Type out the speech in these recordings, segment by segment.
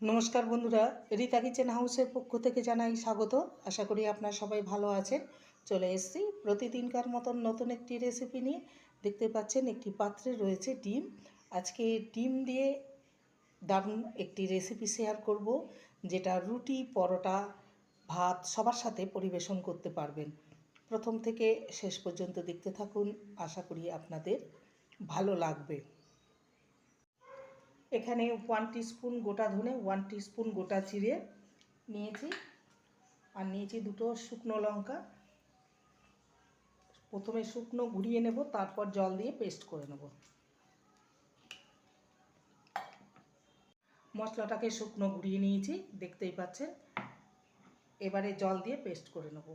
নমস্কার বন্ধুরা, রীতা কিচেন হাউসের পক্ষ থেকে জানাই স্বাগত। আশা করি আপনারা সবাই ভালো আছেন। চলে এসেছি প্রতিদিনকার মতন নতুন একটি রেসিপি নিয়ে। দেখতে পাচ্ছেন একটি পাত্রে রয়েছে ডিম। আজকে ডিম দিয়ে দারুণ একটি রেসিপি শেয়ার করব, যেটা রুটি, পরোটা, ভাত সবার সাথে পরিবেশন করতে পারবেন। প্রথম থেকে শেষ পর্যন্ত দেখতে থাকুন। আশা করি আপনাদের ভালো লাগবে। এখানে ওয়ান স্পুন গোটা ধনে ওয়ান স্পুন গোটা চিড়ে নিয়েছি আর নিয়েছি দুটো শুকনো লঙ্কা। প্রথমে শুকনো ঘুরিয়ে নেব, তারপর জল দিয়ে পেস্ট করে নেব। মশলাটাকে শুকনো ঘুরিয়ে নিয়েছি, দেখতেই পাচ্ছেন। এবারে জল দিয়ে পেস্ট করে নেব।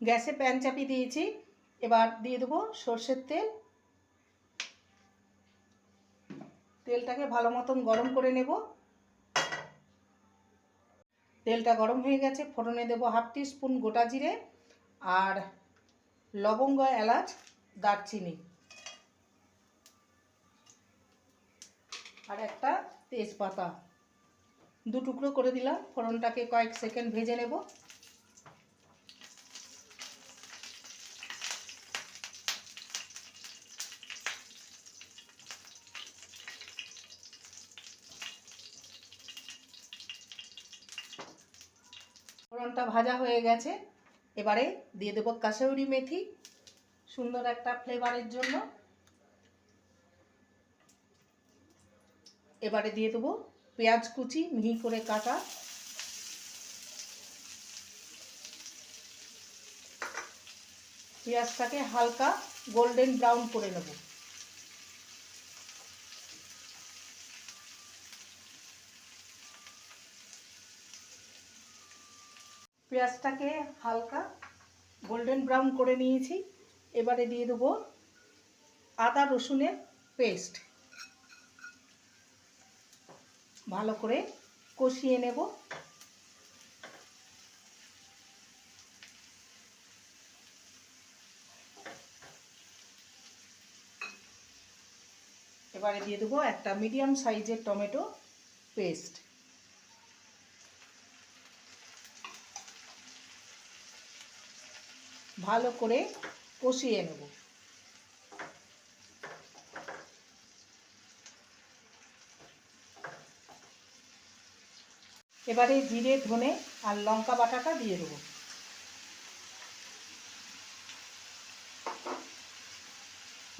গ্যাসে প্যান চাপিয়ে দিয়েছি। এবার দিয়ে দেবো সর্ষের তেল। তেলটাকে ভালো মতন গরম করে নেব। তেলটা গরম হয়ে গেছে, ফোড়নে দেবো হাফ স্পুন গোটা জিরে আর লবঙ্গ, এলাচ, দারচিনি। আর একটা তেজপাতা। দু টুকরো করে দিলাম, ফোড়নটাকে কয়েক সেকেন্ড ভেজে নেব। ফোড়নটা ভাজা হয়ে গেছে। এবারে দিয়ে দেবো কাসৌরি মেথি, সুন্দর একটা ফ্লেভারের জন্য। এবারে দিয়ে দেবো পেঁয়াজ কুচি, মিহি করে কাটা। পেঁয়াজটাকে হালকা গোল্ডেন ব্রাউন করে নেব। পেঁয়াজটাকে হালকা গোল্ডেন ব্রাউন করে নিয়েছি। এবারে দিয়ে দেবো আদা রসুনের পেস্ট। ভালো করে কষিয়ে নেব। এবারে দিয়ে দেবো একটা মিডিয়াম সাইজের টমেটো পেস্ট। ভালো করে কষিয়ে নেব। এবারে জিরে, ধনে আর লঙ্কা বাটাটা দিয়ে দেবো।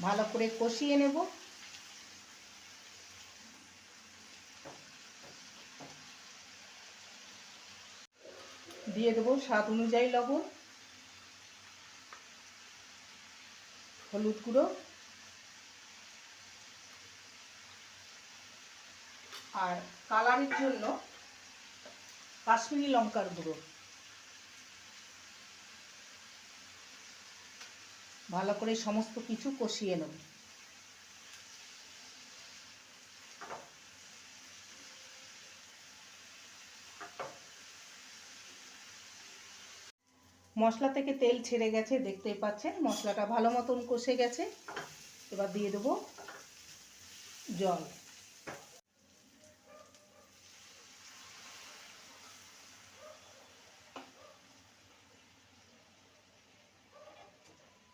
ভালো করে কষিয়ে নেব। দিয়ে দেবো স্বাদ অনুযায়ী লবণ। হলুদ গুঁড়ো। আর কালারের জন্য কাশ্মীরি লঙ্কার গুঁড়ো। ভালো করে সমস্ত কিছু কষিয়ে নেব। মশলা থেকে তেল ছেড়ে গেছে, দেখতেই পাচ্ছেন। মশলাটা ভালো মতন কষে গেছে। এবার দিয়ে দেবো জল।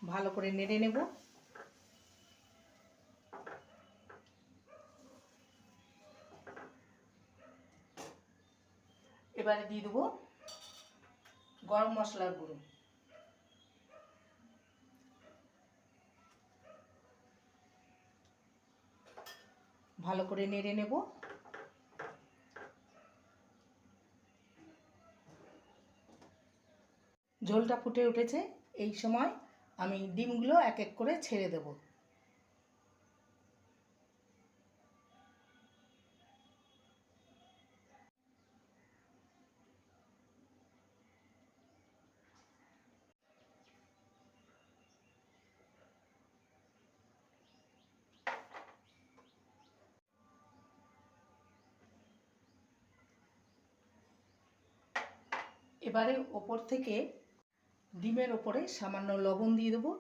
ভালো করে নেড়ে নেব। এবারে দিয়ে দেবো গরম মশলার গুঁড়ো। ভালো করে নেড়ে নেব। ঝোলটা ফুটে উঠেছে, এই সময় আমি ডিমগুলো এক এক করে ছেড়ে দেব। এবারে ওপর থেকে ডিমের ওপরে সামান্য লবণ দিয়ে দেবো।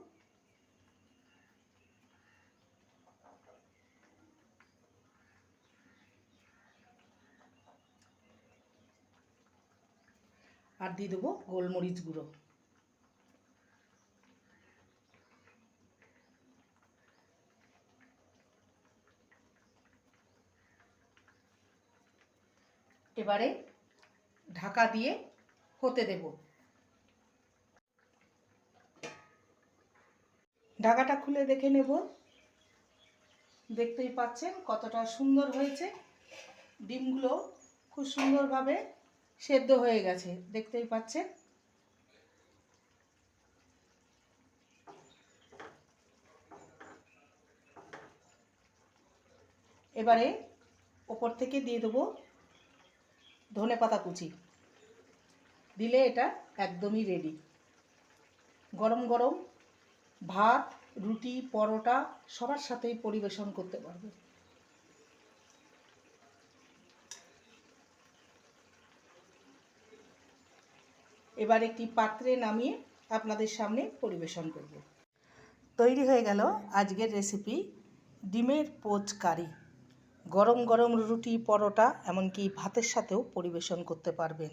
আর দিয়ে দেবো গোলমরিচ গুঁড়ো। এবারে ঢাকা দিয়ে হতে দেব। ঢাকাটা খুলে দেখে নেব। দেখতেই পাচ্ছেন কতটা সুন্দর হয়েছে। ডিমগুলো খুব সুন্দরভাবে সেদ্ধ হয়ে গেছে, দেখতেই পাচ্ছেন। এবারে ওপর থেকে দিয়ে দেবো ধনে পাতা কুচি। দিলে এটা একদমই রেডি গরম গরম ভাত, রুটি, পরোটা সবার সাথেই পরিবেশন করতে পারবে। এবার একটি পাত্রে নামিয়ে আপনাদের সামনে পরিবেশন করব। তৈরি হয়ে গেল আজকের রেসিপি ডিমের পোচ কারি। গরম গরম রুটি, পরোটা এমনকি ভাতের সাথেও পরিবেশন করতে পারবেন।